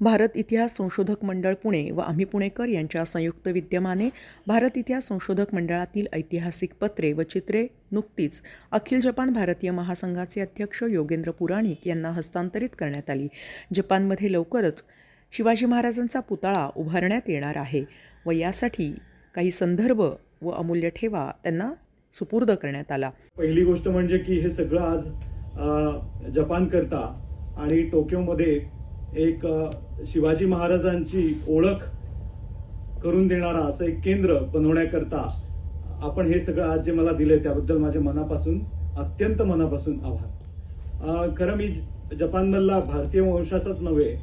भारत इतिहास संशोधक मंडळ पुणे व आम्ही पुणेकर यांच्या संयुक्त विद्यमाने भारत इतिहास संशोधक मंडळातील ऐतिहासिक पत्रे व चित्रे नुकतीच अखिल जपान भारतीय महासंघाचे अध्यक्ष योगेंद्र पुराणिक यांना हस्तांतरित करण्यात आली. जपानमध्ये लवकरच शिवाजी महाराजांचा पुतळा उभारण्यात येणार आहे व यासाठी काही संदर्भ व अमूल्य ठेवा त्यांना सुपूर्द करण्यात आला. पहिली गोष्ट म्हणजे की हे सगळं आज जपान करता आणि टोकियोमध्ये एक शिवाजी महाराजांची ओळख करून देणारा असं एक केंद्र बनवण्याकरता आपण हे सगळं आज जे मला दिले त्याबद्दल माझ्या मनापासून अत्यंत मनापासून आभार. खरं मी ज- जपानमधला भारतीय वंशाचाच नव्हे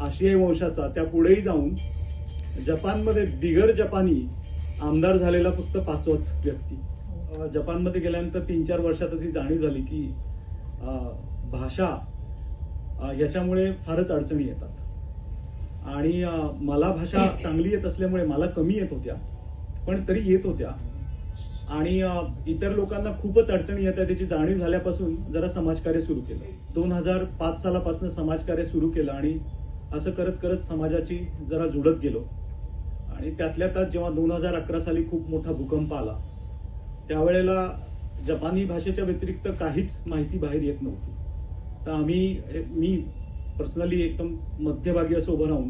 आशियाई वंशाचा त्या पुढेही जाऊन जपानमध्ये बिगर जपानी आमदार झालेला फक्त पाचवाच व्यक्ती. जपानमध्ये गेल्यानंतर तीन चार वर्षातच ही जाणीव झाली की भाषा याच्यामुळे फारच अडचणी येतात. आणि मला भाषा चांगली येत असल्यामुळे मला कमी येत होत्या. पण तरी येत होत्या. आणि इतर लोकांना खूपच अडचणी येतात त्याची जाणीव झाल्यापासून जरा समाजकार्य सुरू केलं. दोन हजार पाच सालापासून समाजकार्य सुरू केलं आणि असं करत करत समाजाची जरा जुळत गेलो. आणि त्यातल्या त्यात जेव्हा दोन हजार अकरा साली खूप मोठा भूकंप आला त्यावेळेला जपानी भाषेच्या व्यतिरिक्त काहीच माहिती बाहेर येत नव्हती. तर आम्ही मी पर्सनली एकदम मध्यभागी असं उभं राहून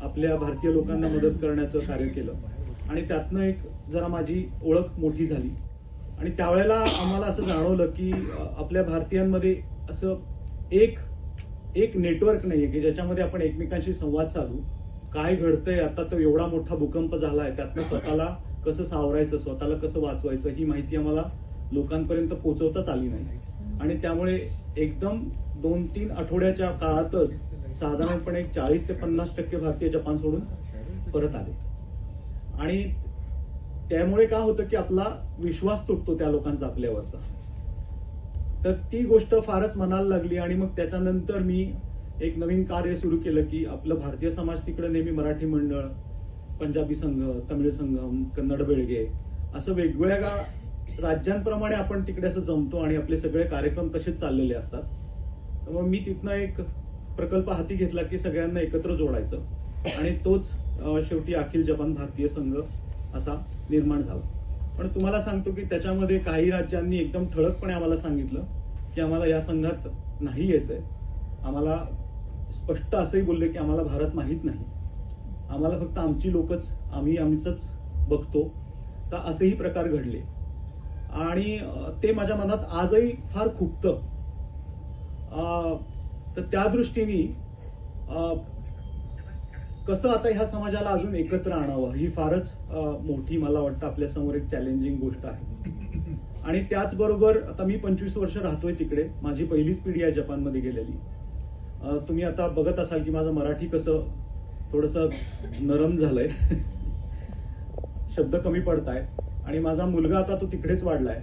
आपल्या भारतीय लोकांना मदत करण्याचं कार्य केलं. आणि त्यातनं एक जरा माझी ओळख मोठी झाली. आणि त्यावेळेला आम्हाला असं जाणवलं की आपल्या भारतीयांमध्ये असं एक एक नेटवर्क नाहीये की ज्याच्यामध्ये आपण एकमेकांशी संवाद साधू. काय घडतंय आता तो एवढा मोठा भूकंप झाला आहे त्यातनं स्वतःला कसं सावरायचं स्वतःला कसं वाचवायचं ही माहिती आम्हाला लोकांपर्यंत पोहोचवताच आली नाही. आणि त्यामुळे एकदम दोन तीन आठवड्याच्या काळातच साधारणपणे चाळीस ते पन्नास टक्के भारतीय जपान सोडून परत आले. आणि त्यामुळे काय होतं की आपला विश्वास तुटतो त्या लोकांचा आपल्यावरचा? तर ती गोष्ट फारच मनाला लागली आणि मग त्याच्यानंतर मी एक नवीन कार्य सुरू केलं की आपलं भारतीय समाज तिकडे नेहमी मराठी मंडळ पंजाबी संघ तमिळ संघम कन्नड बेळगे असं वेगवेगळ्या राज्यांप्रमाणे आपण तिकडे असं जमतो आणि आपले सगळे कार्यक्रम तसेच चाललेले असतात. मग मी तिथनं एक प्रकल्प हाती घेतला की सगळ्यांना एकत्र जोडायचं. आणि तोच शेवटी अखिल जपान भारतीय संघ असा निर्माण झाला. पण तुम्हाला सांगतो की त्याच्यामध्ये काही राज्यांनी एकदम ठळकपणे आम्हाला सांगितलं की आम्हाला या संघात नाही यायचंय. आम्हाला स्पष्ट असंही बोलले की आम्हाला भारत माहीत नाही. आम्हाला फक्त आमची लोकच आम्ही आमचंच बघतो. तर असेही प्रकार घडले. आणि ते माझ्या मनात आजही फार खुपतं. तर त्या दृष्टीने कसं आता ह्या समाजाला अजून एकत्र आणावं? ही फारच मोठी मला वाटतं आपल्यासमोर एक चॅलेंजिंग गोष्ट आहे. आणि त्याचबरोबर आता मी पंचवीस वर्ष राहतोय तिकडे. माझी पहिलीच पिढी आहे जपानमध्ये गेलेली. तुम्ही आता बघत असाल की माझं मराठी कसं थोडस नरम झालंय. शब्द कमी पडत आहेत आणि माझा मुलगा आता तो तिकडेच वाढलाय.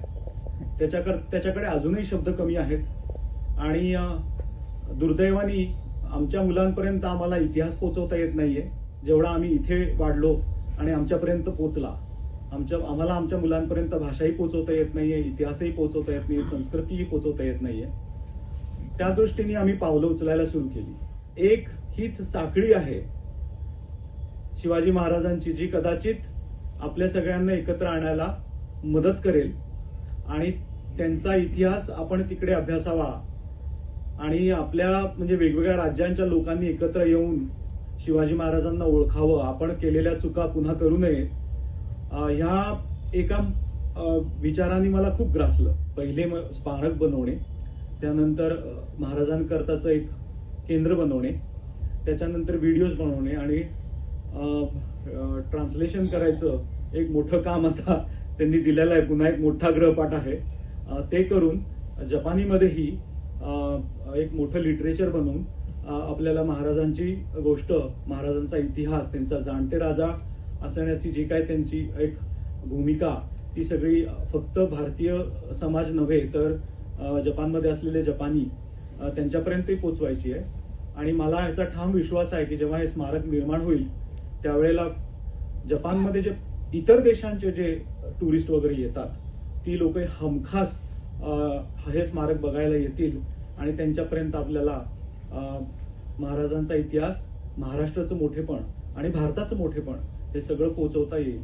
त्याच्याकर त्याच्याकडे अजूनही शब्द कमी आहेत. आणि दुर्दैवानी आमच्या मुलांपर्यंत आम्हाला इतिहास पोचवता येत नाहीये. जेवढा आम्ही इथे वाढलो आणि आमच्यापर्यंत पोचला आमच्या आम्हाला आमच्या मुलांपर्यंत भाषाही पोचवता येत नाहीये इतिहासही पोचवता येत नाही संस्कृतीही पोचवता येत नाहीये. त्या दृष्टीने आम्ही पावलं उचलायला सुरू केली. एक हीच साखळी आहे. शिवाजी महाराजांची जी कदाचित आपल्या सगळ्यांना एकत्र आणायला मदत करेल आणि त्यांचा इतिहास आपण तिकडे अभ्यासावा आणि आपल्या म्हणजे वेगवेगळ्या राज्यांच्या लोकांनी एकत्र येऊन शिवाजी महाराजांना ओळखावं आपण केलेल्या चुका पुन्हा करू नये ह्या एका विचाराने मला खूप ग्रासलं. पहिले म- स्मारक बनवणे त्यानंतर महाराजांकरताचं एक केंद्र बनवणे त्याच्यानंतर व्हिडिओज बनवणे आणि ट्रान्सलेशन करायचं एक मोठं काम आता त्यांनी दिलेलं आहे. पुन्हा एक मोठा ग्रहपाठ आहे. ते करून जपानीमध्येही एक मोठं लिटरेचर बनवून आपल्याला महाराजांची गोष्ट महाराजांचा इतिहास त्यांचा जाणते राजा असण्याची जी काय त्यांची एक भूमिका ती सगळी फक्त भारतीय समाज नव्हे तर जपानमध्ये असलेले जपानी त्यांच्यापर्यंत त्यांच्यापर्यंतही पोचवायची आहे. आणि मला ह्याचा ठाम विश्वास आहे की जेव्हा हे स्मारक निर्माण होईल त्यावेळेला जपानमध्ये जे इतर देशांचे जे टुरिस्ट वगैरे येतात ती लोक हमखास हे स्मारक बघायला येतील. आणि त्यांच्यापर्यंत आपल्याला महाराजांचा इतिहास महाराष्ट्राचं मोठेपण आणि भारताचं मोठेपण हे सगळं पोचवता येईल.